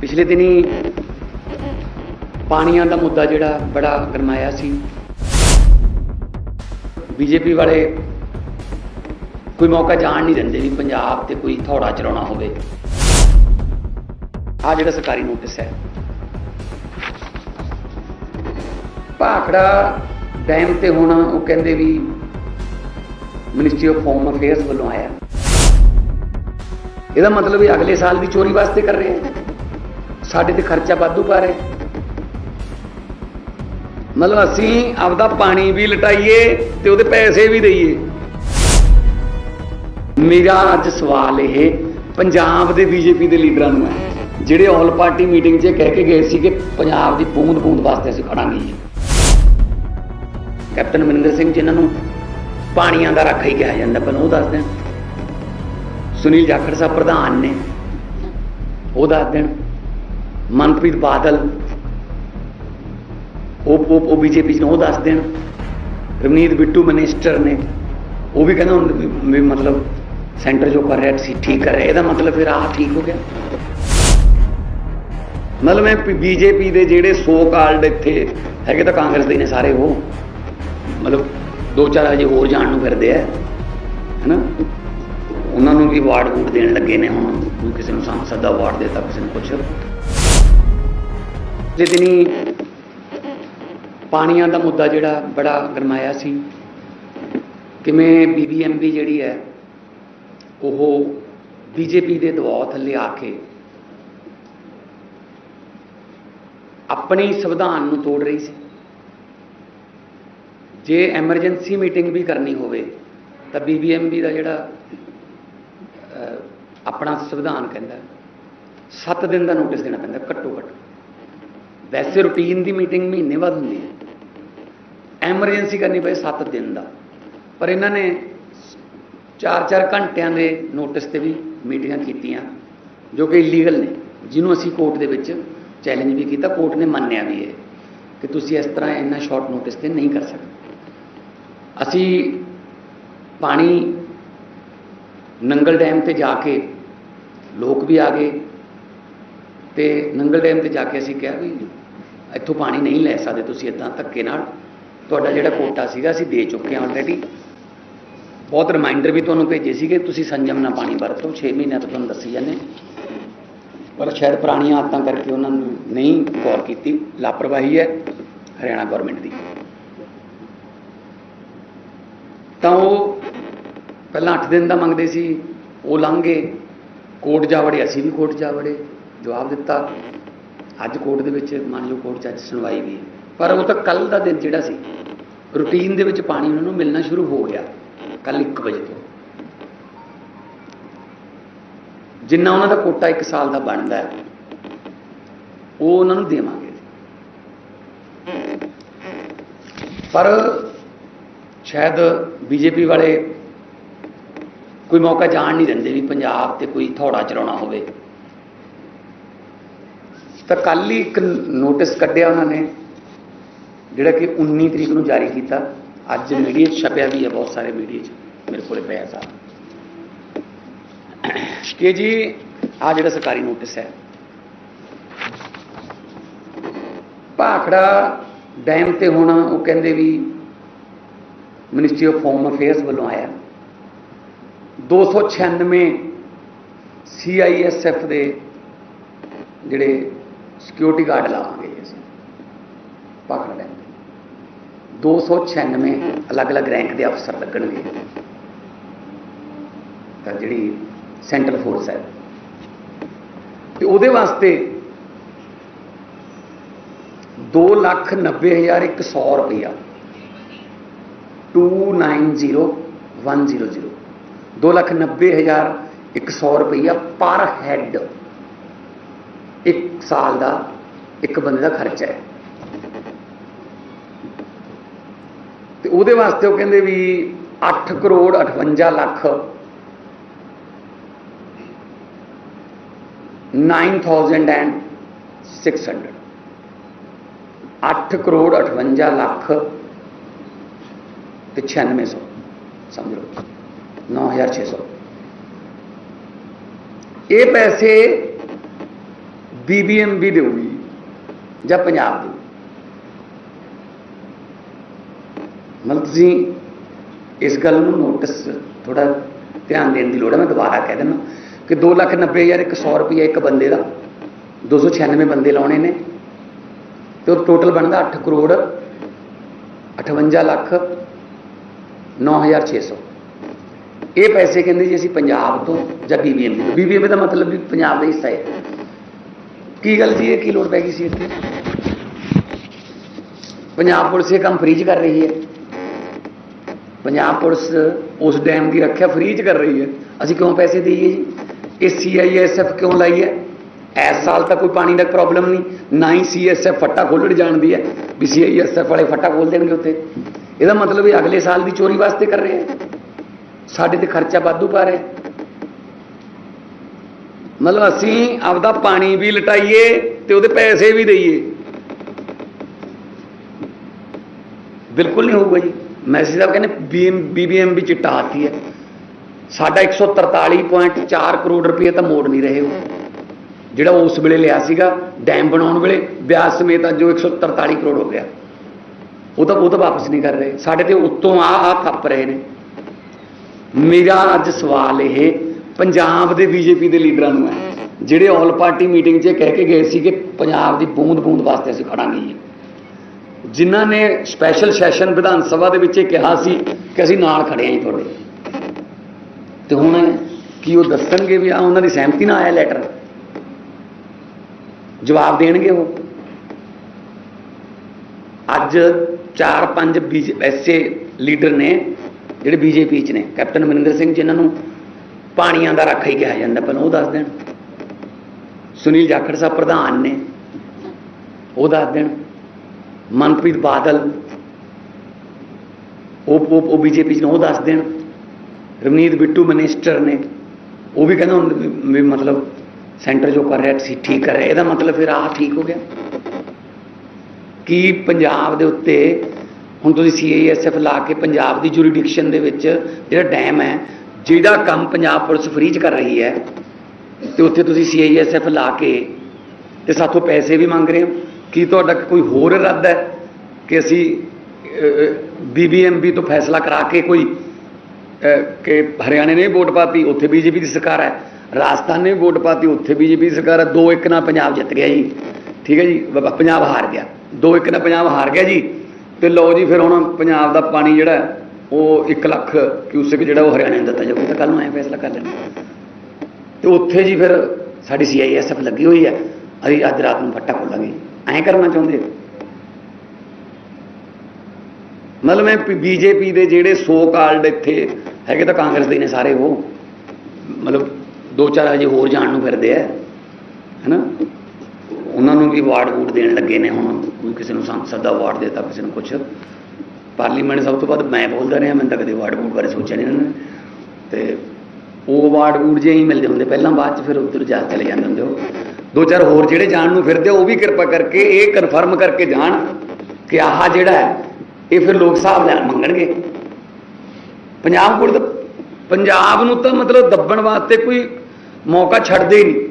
ਪਿਛਲੇ ਦਿਨੀ ਪਾਣੀਆਂ ਦਾ ਮੁੱਦਾ ਜਿਹੜਾ ਬੜਾ ਗਰਮਾਇਆ ਸੀ। ਬੀਜੇਪੀ ਵਾਲੇ ਕੋਈ ਮੌਕਾ ਜਾਣ ਨਹੀਂ ਦਿੰਦੇ ਵੀ ਪੰਜਾਬ ਤੇ ਕੋਈ ਥੋੜਾ ਚਲਾਉਣਾ ਹੋਵੇ। ਆ ਜਿਹੜਾ ਸਰਕਾਰੀ ਨੋਟਿਸ ਹੈ। ਭਾਖੜਾ ਡੈਮ ਤੇ ਹੁਣ ਉਹ ਕਹਿੰਦੇ ਵੀ ਮਿਨਿਸਟਰੀ ਆਫ ਹੋਮ ਅਫੇਅਰਸ ਵੱਲੋਂ ਆਇਆ। ਇਹਦਾ ਮਤਲਬ ਇਹ ਅਗਲੇ ਸਾਲ ਦੀ ਚੋਰੀ ਵਾਸਤੇ ਕਰ ਰਹੇ ਆ। ਸਾਡੇ ਤੇ ਖਰਚਾ ਵਾਧੂ ਪਾ ਰਹੇ। ਮਤਲਬ ਅਸੀਂ ਆਪਦਾ ਪਾਣੀ ਵੀ ਲਟਾਈਏ ਤੇ ਉਹਦੇ ਪੈਸੇ ਵੀ ਦਈਏ। ਮੇਰਾ ਅੱਜ ਸਵਾਲ ਇਹ ਪੰਜਾਬ ਦੇ ਬੀਜੇਪੀ ਦੇ ਲੀਡਰਾਂ ਨੂੰ ਹੈ, ਜਿਹੜੇ ਆਲ ਪਾਰਟੀ ਮੀਟਿੰਗ 'ਚ ਕਹਿ ਕੇ ਗਏ ਸੀ ਕਿ ਪੰਜਾਬ ਦੀ ਬੂੰਦ ਬੂੰਦ ਵਾਸਤੇ ਅਸੀਂ ਖੜਾਂਗੇ। ਕੈਪਟਨ ਅਮਰਿੰਦਰ ਸਿੰਘ ਜਿਨ੍ਹਾਂ ਨੂੰ ਪਾਣੀਆਂ ਦਾ ਰਾਖਾ ਹੀ ਕਿਹਾ ਜਾਂਦਾ ਪਹਿਲਾਂ ਉਹ ਦੱਸ ਦੇਣ। ਸੁਨੀਲ ਜਾਖੜ ਸਾਹਿਬ ਪ੍ਰਧਾਨ ਨੇ, ਉਹ ਦੱਸ ਦੇਣ। ਮਨਪ੍ਰੀਤ ਬਾਦਲ। ਉਹ ਉਹ ਉਹ ਬੀਜੇਪੀ ਚ ਨੇ ਉਹ ਦੱਸ ਦੇਣ। ਰਵਨੀਤ ਬਿੱਟੂ ਮਿਨਿਸਟਰ ਨੇ। ਉਹ ਵੀ ਕਹਿੰਦਾ ਹੁਣ ਵੀ- ਮਤਲਬ ਸੈਂਟਰ ਜੋ ਕਰ ਰਿਹਾ ਸੀ, ਠੀਕ ਕਰ ਰਿਹਾ। ਇਹਦਾ ਮਤਲਬ ਫਿਰ ਆਹ ਠੀਕ ਹੋ ਗਿਆ। ਮਤਲਬ ਮੈਂ ਬੀਜੇਪੀ ਦੇ ਜਿਹੜੇ ਸੋ ਕਾਲਡ ਇੱਥੇ ਹੈਗੇ ਤਾਂ ਕਾਂਗਰਸ ਦੇ ਨੇ ਸਾਰੇ ਉਹ। ਮਤਲਬ ਦੋ ਚਾਰ ਅਜੇ ਹੋਰ ਜਾਣ ਨੂੰ ਫਿਰਦੇ ਆ। ਹੈਨਾ? ਉਹਨਾਂ ਨੂੰ ਵੀ ਅਵਾਰਡ ਵੂਡ ਦੇਣ ਲੱਗੇ ਨੇ ਹੁਣ। ਕਿਸੇ ਨੂੰ ਸੰਸਦ ਦਾ ਅਵਾਰਡ ਦੇਤਾ, ਕਿਸੇ ਨੂੰ ਕੁਛ। ਜੇ ਦਿਨੀ ਪਾਣੀਆਂ ਦਾ ਮੁੱਦਾ ਜਿਹੜਾ ਬੜਾ ਗਰਮਾਇਆ ਸੀ। ਕਿਵੇਂ ਬੀਬੀਐਮਬੀ ਜਿਹੜੀ ਹੈ, ਉਹ ਬੀਜੇਪੀ ਦੇ ਦਬਾਅ ਥੱਲੇ ਆ ਕੇ ਆਪਣੀ ਸੰਵਿਧਾਨ ਨੂੰ ਤੋੜ ਰਹੀ ਸੀ। ਜੇ ਐਮਰਜੈਂਸੀ ਮੀਟਿੰਗ ਵੀ ਕਰਨੀ ਹੋਵੇ, ਤਾਂ ਬੀਬੀਐਮਬੀ ਦਾ ਜਿਹੜਾ ਆਪਣਾ ਸੰਵਿਧਾਨ ਕਹਿੰਦਾ 7 ਦਿਨ ਦਾ ਨੋਟਿਸ ਦੇਣਾ ਪੈਂਦਾ, ਘੱਟੋ ਘੱਟ। ਵੈਸੇ ਰੂਟੀਨ ਦੀ ਮੀਟਿੰਗ ਮਹੀਨੇ ਬਾਅਦ ਹੁੰਦੀ ਹੈ। ਐਮਰਜੈਂਸੀ ਕਰਨੀ ਪਏ 7 ਦਿਨ ਦਾ। ਪਰ ਇਹਨਾਂ ਨੇ 4-4 ਘੰਟਿਆਂ ਦੇ ਨੋਟਿਸ ਤੇ ਵੀ ਮੀਟਿੰਗਾਂ ਕੀਤੀਆਂ, ਜੋ ਕਿ ਇਲੀਗਲ ਨੇ, ਜਿਹਨੂੰ ਅਸੀਂ ਕੋਰਟ ਦੇ ਵਿੱਚ ਚੈਲੰਜ ਵੀ ਕੀਤਾ। ਕੋਰਟ ਨੇ ਮੰਨਿਆ ਵੀ ਹੈ ਕਿ ਤੁਸੀਂ ਇਸ ਤਰ੍ਹਾਂ ਇੰਨਾ ਸ਼ਾਰਟ ਨੋਟਿਸ ਤੇ ਨਹੀਂ ਕਰ ਸਕਦੇ। ਅਸੀਂ ਪਾਣੀ ਨੰਗਲ ਡੈਮ ਤੇ ਜਾ ਕੇ ਲੋਕ ਵੀ ਆ ਗਏ ਤੇ ਨੰਗਲ ਡੈਮ ਤੇ ਜਾ ਕੇ ਅਸੀਂ ਕਿਹਾ ਵੀ ਇੱਥੋਂ ਪਾਣੀ ਨਹੀਂ ਲੈ ਸਕਦੇ ਤੁਸੀਂ ਇਦਾਂ ਧੱਕੇ ਨਾਲ। ਤੁਹਾਡਾ ਜਿਹੜਾ ਕੋਟਾ ਸੀਗਾ ਅਸੀਂ ਦੇ ਚੁੱਕੇ ਹਾਂ ਆਲਰੇਡੀ ਬਹੁਤ ਰਿਮਾਈਂਡਰ ਵੀ ਤੁਹਾਨੂੰ ਭੇਜੇ ਸੀਗੇ, ਤੁਸੀਂ ਸੰਜਮ ਨਾਲ ਪਾਣੀ ਵਰਤੋ 6 ਮਹੀਨਿਆਂ ਤੋਂ ਤੁਹਾਨੂੰ ਦੱਸੀ ਜਾਂਦੇ। ਪਰ ਸ਼ਾਇਦ ਪੁਰਾਣੀਆਂ ਆਦਤਾਂ ਕਰਕੇ ਉਹਨਾਂ ਨੂੰ ਨਹੀਂ ਗੌਰ ਕੀਤੀ। ਲਾਪਰਵਾਹੀ ਹੈ ਹਰਿਆਣਾ ਗਵਰਨਮੈਂਟ ਦੀ। ਤਾਂ ਉਹ ਪਹਿਲਾਂ 8 ਦਿਨ ਦਾ ਮੰਗਦੇ ਸੀ, ਉਹ ਲੰਘ ਗਏ। ਕੋਰਟ ਜਾ ਵੜੇ ਅਸੀਂ ਵੀ ਕੋਰਟ ਜਾ ਵੜੇ। ਜਵਾਬ ਦਿੱਤਾ। ਅੱਜ ਕੋਰਟ ਦੇ ਵਿੱਚ ਮਾਨਯੋਗ ਕੋਰਟ 'ਚ ਅੱਜ ਸੁਣਵਾਈ ਵੀ ਪਰ ਉਹ ਤਾਂ ਕੱਲ ਦਾ ਦਿਨ ਜਿਹੜਾ ਸੀ, ਰੂਟੀਨ ਦੇ ਵਿੱਚ ਪਾਣੀ ਉਹਨਾਂ ਨੂੰ ਮਿਲਣਾ ਸ਼ੁਰੂ ਹੋ ਗਿਆ ਕੱਲ 1 ਵਜੇ ਤੋਂ। ਜਿੰਨਾ ਉਹਨਾਂ ਦਾ ਕੋਟਾ 1 ਸਾਲ ਦਾ ਬਣਦਾ ਹੈ, ਉਹ ਉਹਨਾਂ ਨੂੰ ਦੇਵਾਂਗੇ। ਪਰ ਸ਼ਾਇਦ ਬੀਜੇਪੀ ਵਾਲੇ ਕੋਈ ਮੌਕਾ ਜਾਣ ਨਹੀਂ ਦਿੰਦੇ ਵੀ ਪੰਜਾਬ ਤੇ ਕੋਈ ਥੋੜਾ ਚਲਾਉਣਾ ਹੋਵੇ। ਤਾਂ ਕੱਲ ਹੀ ਇੱਕ ਨੋਟਿਸ ਕੱਢਿਆ ਉਹਨਾਂ ਨੇ, ਜਿਹੜਾ ਕਿ 19 ਤਰੀਕ ਨੂੰ ਜਾਰੀ ਕੀਤਾ। ਅੱਜ ਮੀਡੀਆ 'ਚ ਛਪਿਆ ਵੀ ਹੈ ਬਹੁਤ ਸਾਰੇ ਮੀਡੀਆ 'ਚ, ਮੇਰੇ ਕੋਲੇ ਪਿਆ ਸਾਰਾ। ਕਿ ਜੀ ਆ ਜਿਹੜਾ ਸਰਕਾਰੀ ਨੋਟਿਸ ਹੈ। ਭਾਖੜਾ ਡੈਮ ਤੇ ਹੁਣ, ਉਹ ਕਹਿੰਦੇ ਵੀ ਮਿਨਿਸਟਰੀ ਆਫ ਹੋਮ ਅਫੇਅਰਸ ਵੱਲੋਂ ਆਇਆ। 296 ਸੀਆਈਐਸਐਫ ਦੇ ਜਿਹੜੇ ਸਿਕਿਉਰਿਟੀ ਗਾਰਡ ਲਾਵਾਂਗੇ ਜੀ ਅਸੀਂ ਭਾਖੜਾ ਡੈਮ ਤੇ 296 ਅਲੱਗ-ਅਲੱਗ ਰੈਂਕ ਦੇ ਅਫਸਰ ਲੱਗਣਗੇ। ਤਾਂ ਜਿਹੜੀ ਸੈਂਟਰਲ ਫੋਰਸ ਹੈ। ਤੇ ਉਹਦੇ ਵਾਸਤੇ 290100 ਰੁਪਇਆ 290100 290100 ਰੁਪਇਆ ਪਰ ਹੈਡ ਇੱਕ ਸਾਲ ਦਾ ਇੱਕ ਬੰਦੇ ਦਾ ਖਰਚਾ ਹੈ। ਤੇ ਉਹਦੇ ਵਾਸਤੇ ਉਹ ਕਹਿੰਦੇ ਵੀ 8 ਕਰੋੜ 58 ਲੱਖ 9600 8 ਕਰੋੜ 58 ਲੱਖ ਤੇ 9600 ਸਮਝ ਲਓ। 9600 ਇਹ ਪੈਸੇ ਬੀਬੀਐਮਬੀ ਦੇਊਗੀ, ਜਾਂ ਪੰਜਾਬ ਦੀ। ਮਤਲਬ ਤੁਸੀਂ ਇਸ ਗੱਲ ਨੂੰ ਨੋਟਿਸ ਥੋੜਾ ਧਿਆਨ ਦੇਣ ਦੀ ਲੋੜ ਹੈ, ਮੈਂ ਦੁਬਾਰਾ ਕਹਿ ਦਿੰਦਾ ਕਿ 2 ਲੱਖ 90 ਹਜ਼ਾਰ ਇੱਕ 100 ਰੁਪਏ ਇੱਕ ਬੰਦੇ ਦਾ 296 ਬੰਦੇ ਲਾਉਣੇ ਨੇ, ਤੇ ਉਹ ਟੋਟਲ ਬਣਦਾ 8 ਕਰੋੜ 58 ਲੱਖ 9600 ਇਹ ਪੈਸੇ ਕਹਿੰਦੇ ਜੀ ਅਸੀਂ ਪੰਜਾਬ ਤੋਂ ਜਾਂ ਬੀਬੀਐਮਬੀ ਤੋਂ। ਬੀਬੀਐਮਬੀ ਦਾ ਮਤਲਬ ਵੀ ਪੰਜਾਬ ਦਾ ਹਿੱਸਾ ਹੈ। ਕੀ ਗੱਲ ਜੀ ਇਹ ਕੀ ਲੋੜ ਪੈ ਗਈ ਸੀ ਇੱਥੇ? ਪੰਜਾਬ ਪੁਲਿਸ ਇਹ ਕੰਮ ਫ੍ਰੀ ਚ ਕਰ ਰਹੀ ਹੈ। ਪੰਜਾਬ ਪੁਲਿਸ ਉਸ ਡੈਮ ਦੀ ਰੱਖਿਆ ਫ੍ਰੀ ਚ ਕਰ ਰਹੀ ਹੈ। ਅਸੀਂ ਕਿਉਂ ਪੈਸੇ ਦਈਏ ਜੀ? ਇਹ ਸੀਆਈਐਸਐਫ ਕਿਉਂ ਲਾਈ ਹੈ ਇਸ ਸਾਲ ਤਾਂ ਕੋਈ ਪਾਣੀ ਦਾ ਪ੍ਰੋਬਲਮ ਨਹੀਂ। ਨਾ ਹੀ ਸੀਐਸਐਫ ਫੱਟਾ ਖੋਲਣ ਜਾਣਦੀ ਹੈ ਵੀ ਸੀਆਈਐਸਐਫ ਵਾਲੇ ਫੱਟਾ ਖੋਲ ਦੇਣਗੇ ਉੱਥੇ। ਇਹਦਾ ਮਤਲਬ ਇਹ ਅਗਲੇ ਸਾਲ ਦੀ ਚੋਰੀ ਵਾਸਤੇ ਕਰ ਰਹੇ ਹੈ। ਸਾਡੇ ਤੇ ਖਰਚਾ ਵਾਧੂ ਪਾ ਰਹੇ ਮਤਲਬ ਅਸੀਂ ਆਪਦਾ ਪਾਣੀ ਵੀ ਲਟਾਈਏ ਤੇ ਉਹਦੇ ਪੈਸੇ ਵੀ ਦਈਏ। ਬਿਲਕੁਲ ਨਹੀਂ ਹੋਊਗਾ ਜੀ। ਮੈਸੇਜ ਸਾਹਿਬ ਕਹਿੰਦੇ ਬੀਐਮ ਬੀਬੀਐਮਬੀ ਚਿੱਟਾ ਟਾਤੀ ਹੈ। ਸਾਡਾ 143.4 ਕਰੋੜ ਰੁਪਏ ਤਾਂ ਮੋੜ ਨਹੀਂ ਰਹੇ ਉਹ। ਜਿਹੜਾ ਉਸ ਵੇਲੇ ਲਿਆ ਸੀਗਾ, ਡੈਮ ਬਣਾਉਣ ਵੇਲੇ ਵਿਆਜ ਸਮੇਤ ਅੱਜ ਜੋ 143 ਕਰੋੜ ਹੋ ਗਿਆ। ਉਹ ਤਾਂ ਉਹ ਤਾਂ ਵਾਪਸ ਨਹੀਂ ਕਰ ਰਹੇ। ਸਾਡੇ ਤੇ ਉੱਤੋਂ ਆ ਆ ਥੱਪ ਰਹੇ ਨੇ। ਮੇਰਾ ਅੱਜ ਸਵਾਲ ਇਹ ਪੰਜਾਬ ਦੇ ਬੀਜੇਪੀ ਦੇ ਲੀਡਰਾਂ ਨੂੰ ਹੈ। ਜਿਹੜੇ ਆਲ ਪਾਰਟੀ ਮੀਟਿੰਗ 'ਚ ਕਹਿ ਕੇ ਗਏ ਸੀ ਕਿ ਪੰਜਾਬ ਦੀ ਬੂੰਦ ਬੂੰਦ ਵਾਸਤੇ ਅਸੀਂ ਖੜਾਂਗੇ ਜੀ। ਜਿਨ੍ਹਾਂ ਨੇ ਸਪੈਸ਼ਲ ਸੈਸ਼ਨ ਵਿਧਾਨ ਸਭਾ ਦੇ ਵਿੱਚ ਇਹ ਕਿਹਾ ਸੀ ਕਿ ਅਸੀਂ ਨਾਲ ਖੜੇ ਜੀ ਤੁਹਾਡੇ ਤੇ ਹੁਣ ਕੀ ਉਹ ਦੱਸਣਗੇ ਵੀ ਆ ਉਹਨਾਂ ਦੀ ਸਹਿਮਤੀ ਨਾਲ ਆਇਆ ਲੈਟਰ ਜਵਾਬ ਦੇਣਗੇ ਉਹ? ਅੱਜ 4-5 ਐਸੇ ਲੀਡਰ ਨੇ ਜਿਹੜੇ ਬੀਜੇਪੀ ਚ ਨੇ। ਕੈਪਟਨ ਅਮਰਿੰਦਰ ਸਿੰਘ ਜਿਨ੍ਹਾਂ ਨੂੰ ਪਾਣੀਆਂ ਦਾ ਰਾਖਾ ਹੀ ਕਿਹਾ ਜਾਂਦਾ, ਪਹਿਲਾਂ ਉਹ ਦੱਸ ਦੇਣ। ਸੁਨੀਲ ਜਾਖੜ ਸਾਹਿਬ ਪ੍ਰਧਾਨ ਨੇ, ਉਹ ਦੱਸ ਦੇਣ। ਮਨਪ੍ਰੀਤ ਬਾਦਲ, ਉਹ ਉਹ ਉਹ ਬੀਜੇਪੀ ਚ ਨੇ, ਉਹ ਦੱਸ ਦੇਣ। ਰਵਨੀਤ ਬਿੱਟੂ ਮਿਨਿਸਟਰ ਨੇ, ਉਹ ਵੀ ਕਹਿੰਦਾ ਹੁਣ ਵੀ- ਮਤਲਬ ਸੈਂਟਰ ਜੋ ਕਰ ਰਿਹਾ ਸੀ, ਠੀਕ ਕਰ ਰਿਹਾ। ਇਹਦਾ ਮਤਲਬ ਫਿਰ ਆਹ ਠੀਕ ਹੋ ਗਿਆ। ਕੀ ਪੰਜਾਬ ਦੇ ਉੱਤੇ ਹੁਣ ਤੁਸੀਂ ਸੀਆਈਐਸਐਫ ਲਾ ਕੇ ਪੰਜਾਬ ਦੀ ਜੁਰੀਡਿਕਸ਼ਨ ਦੇ ਵਿੱਚ ਜਿਹੜਾ ਡੈਮ ਹੈ ਜਿਹੜਾ ਕੰਮ ਪੰਜਾਬ ਪੁਲਿਸ ਫ੍ਰੀ ਚ ਕਰ ਰਹੀ ਹੈ, ਤੇ ਉੱਥੇ ਤੁਸੀਂ ਸੀਆਈਐਸਐਫ ਲਾ ਕੇ ਤੇ ਸਾਥੋਂ ਪੈਸੇ ਵੀ ਮੰਗ ਰਹੇ ਹੋ। ਕੀ ਤੁਹਾਡਾ ਕੋਈ ਹੋਰ ਇਰਾਦਾ ਹੈ ਕਿ ਅਸੀਂ ਬੀਬੀਐਮਬੀ ਤੋਂ ਫੈਸਲਾ ਕਰਾ ਕੇ ਕੋਈ ਕਿ ਹਰਿਆਣੇ ਨੇ ਵੋਟ ਪਾਤੀ, ਉੱਥੇ ਬੀਜੇਪੀ ਦੀ ਸਰਕਾਰ ਹੈ। ਰਾਜਸਥਾਨ ਨੇ ਵੋਟ ਪਾਤੀ, ਉੱਥੇ ਬੀਜੇਪੀ ਦੀ ਸਰਕਾਰ ਹੈ। ਦੋ ਇੱਕ ਨਾਲ ਪੰਜਾਬ ਜਿੱਤ ਗਿਆ ਜੀ। ਠੀਕ ਹੈ ਜੀ? ਬ- ਪੰਜਾਬ ਹਾਰ ਗਿਆ। ਦੋ ਇੱਕ ਨਾਲ ਪੰਜਾਬ ਹਾਰ ਗਿਆ ਜੀ। ਤੇ ਲਓ ਜੀ, ਫਿਰ ਹੁਣ ਪੰਜਾਬ ਦਾ ਪਾਣੀ ਜਿਹੜਾ ਉਹ 1 ਲੱਖ ਕਿਊਸਿਕ ਜਿਹੜਾ ਉਹ ਹਰਿਆਣੇ ਨੂੰ ਦਿੱਤਾ ਜਾਊਗਾ। ਤਾਂ ਕੱਲ ਨੂੰ ਐ ਫੈਸਲਾ ਕਰ ਲੈਣਾ ਤੇ ਉੱਥੇ ਜੀ ਫਿਰ ਸਾਡੀ ਸੀਆਈਐਸਐਫ ਲੱਗੀ ਹੋਈ ਹੈ। ਅਸੀਂ ਅੱਜ ਰਾਤ ਨੂੰ ਫੱਟਾ ਖੋਲਾਂਗੇ। ਐਂ ਕਰਨਾ ਚਾਹੁੰਦੇ ਹੋ? ਮਤਲਬ ਮੈਂ ਬੀਜੇਪੀ ਦੇ ਜਿਹੜੇ ਸੋ ਕਾਲਡ ਇੱਥੇ ਹੈਗੇ ਤਾਂ ਕਾਂਗਰਸ ਦੇ ਨੇ ਸਾਰੇ ਉਹ। ਮਤਲਬ ਦੋ ਚਾਰ ਹਜੇ ਹੋਰ ਜਾਣ ਨੂੰ ਫਿਰਦੇ ਆ। ਹੈਨਾ? ਉਹਨਾਂ ਨੂੰ ਵੀ ਅਵਾਰਡ ਵੂਡ ਦੇਣ ਲੱਗੇ ਨੇ ਹੁਣ। ਕਿਸੇ ਨੂੰ ਸੰਸਦ ਦਾ ਅਵਾਰਡ ਦਿੱਤਾ, ਕਿਸੇ ਨੂੰ ਕੁਛ। ਪਾਰਲੀਮੈਂਟ ਸਭ ਤੋਂ ਵੱਧ ਮੈਂ ਬੋਲਦਾ ਰਿਹਾ ਮੈਂ ਤਾਂ ਕਦੇ ਅਵਾਰਡ ਵੂਡ ਬਾਰੇ ਸੋਚਿਆ ਨਹੀਂ ਇਹਨਾਂ ਨੇ। ਤੇ ਉਹ ਅਵਾਰਡ ਵੂਡ ਜੇ ਹੀ ਮਿਲਦੇ ਹੁੰਦੇ, ਪਹਿਲਾਂ ਬਾਅਦ ਚ ਫਿਰ ਉੱਧਰ ਜਾ ਚਲੇ ਜਾਂਦੇ ਹੁੰਦੇ ਉਹ। ਦੋ ਚਾਰ ਹੋਰ ਜਿਹੜੇ ਜਾਣ ਨੂੰ ਫਿਰਦੇ ਉਹ ਵੀ ਕਿਰਪਾ ਕਰਕੇ ਇਹ ਕਨਫਰਮ ਕਰਕੇ ਜਾਣ ਕਿ ਆਹ ਜਿਹੜਾ ਹੈ, ਇਹ ਫਿਰ ਲੋਕ ਸਾਹਿਬ ਲੈਣ ਮੰਗਣਗੇ। ਪੰਜਾਬ ਕੋਲ ਤਾਂ ਪੰਜਾਬ ਨੂੰ ਤਾਂ ਮਤਲਬ ਦੱਬਣ ਵਾਸਤੇ ਕੋਈ ਮੌਕਾ ਛੱਡਦੇ ਹੀ ਨਹੀਂ।